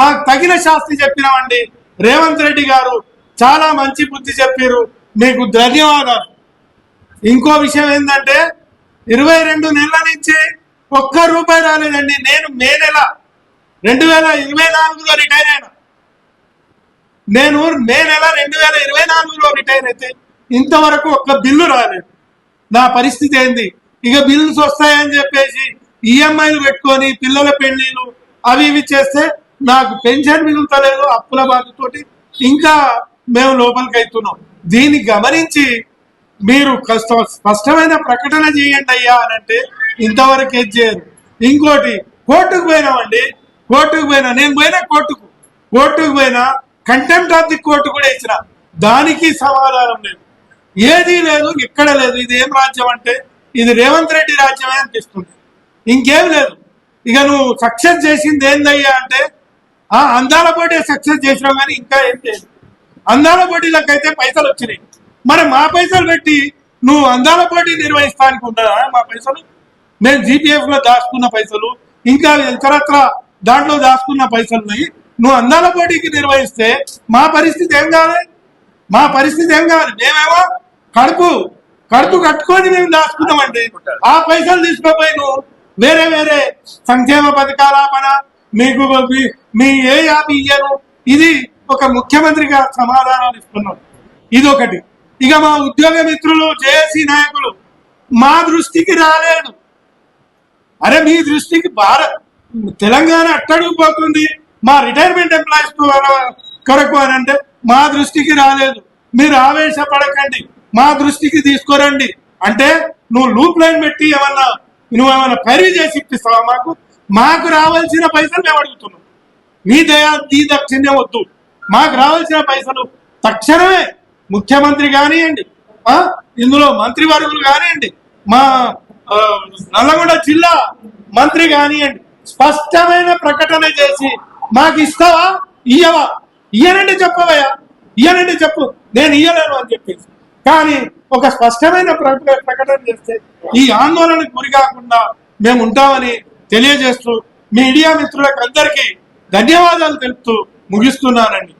మాకు తగిన శాస్త్రి చెప్పినామండి. రేవంత్ రెడ్డి గారు చాలా మంచి బుద్ధి చెప్పారు మీకు ధన్యవాదాలు. ఇంకో విషయం ఏంటంటే ఇరవై రెండు నెలల నుంచి ఒక్క రూపాయి రాలేదండి. నేను మే నెల రెండు వేల ఇరవై నాలుగులో రిటైర్ అయినా. నేను మే నెల రెండు వేల ఇరవై నాలుగులో రిటైర్ అయితే ఇంతవరకు ఒక్క బిల్లు రాలేదు. నా పరిస్థితి ఏంది? ఇక బిల్లుస్ వస్తాయని చెప్పేసి ఈఎంఐలు పెట్టుకొని పిల్లల పెళ్ళిలు అవి ఇవి చేస్తే నాకు పెన్షన్ మిగులుతలేదు అప్పుల బాధతోటి. ఇంకా మేము లోపలికి అవుతున్నాం దీన్ని గమనించి మీరు కష్ట స్పష్టమైన ప్రకటన చేయండి అయ్యా అని అంటే ఇంతవరకు ఏం చేయరు. ఇంకోటి కోర్టుకు పోయినామండి. కోర్టుకు పోయినా నేను పోయినా కోర్టుకు. కోర్టుకు పోయినా కంటెంప్ట్ ఆఫ్ ది కోర్టు కూడా ఇచ్చిన. దానికి సమాధానం లేదు. ఏదీ లేదు ఎక్కడ లేదు. ఇది ఏం రాజ్యం అంటే ఇది రేవంత్ రెడ్డి రాజ్యమే అనిపిస్తుంది. ఇంకేం లేదు. ఇక నువ్వు సక్సెస్ చేసింది ఏందయ్యా అంటే ఆ అందాల పోటీ సక్సెస్ చేసినాం కానీ ఇంకా ఏం లేదు. అందాల పోటీలకైతే పైసలు వచ్చినాయి. మరి మా పైసలు పెట్టి నువ్వు అందాల పోటీ నిర్వహిస్తానికి ఉండదా? మా పైసలు? మేము జీపీఎఫ్లో దాచుకున్న పైసలు ఇంకా ఇతరత్ర దాంట్లో దాచుకున్న పైసలు ఉన్నాయి. నువ్వు అందాల పోటీకి నిర్వహిస్తే మా పరిస్థితి ఏం కావాలి మా పరిస్థితి ఏం కావాలి మేమేమో కడుపు కడుపు కట్టుకొని మేము దాచుకున్నామండి. ఆ పైసలు తీసుకోపోయి నువ్వు వేరే వేరే సంక్షేమ పథకాలపన మీకు మీ- ఏ యాప్ ఇయ్యను? ఇది ఒక ముఖ్యమంత్రిగా సమాధానాలు ఇస్తున్నాం. ఇది ఒకటి ఇక మా ఉద్యోగ మిత్రులు జేఏసీ నాయకులు మా దృష్టికి రాలేదు అరే మీ దృష్టికి భారత్ తెలంగాణ అట్టడుగు పోతుంది మా రిటైర్మెంట్ ఎంప్లాయీస్ కొరకు అని అంటే మా దృష్టికి రాలేదు. మీరు ఆవేశపడకండి. మా దృష్టికి తీసుకురండి. అంటే నువ్వు లూప్ లైన్ పెట్టి ఏమన్నా నువ్వు ఏమన్నా ఖరీదు చేసి ఇప్పిస్తావా మాకు? మాకు రావాల్సిన పైసలు మేము అడుగుతున్నాం. మీ దయా తీ దక్షిణ్యం వద్దు. మాకు రావాల్సిన పైసలు తక్షణమే ముఖ్యమంత్రి కానివ్వండి ఆ, ఇందులో మంత్రివర్గులు కానివ్వండి మా నల్లగొండ జిల్లా మంత్రి కానివ్వండి స్పష్టమైన ప్రకటన చేసి మాకు ఇస్తావా? ఇయ్యవా? ఇయ్యనండి చెప్పవయ్యా ఇయ్యనండి చెప్పు. నేను ఇయ్యలేను అని చెప్పేసి. కానీ ఒక స్పష్టమైన ప్రకటన చేస్తే ఈ ఆందోళనకు గురి కాకుండా మేము ఉంటామని తెలియజేస్తూ మీడియా మిత్రులకు అందరికీ ధన్యవాదాలు తెలుపుతూ ముగిస్తున్నానండి.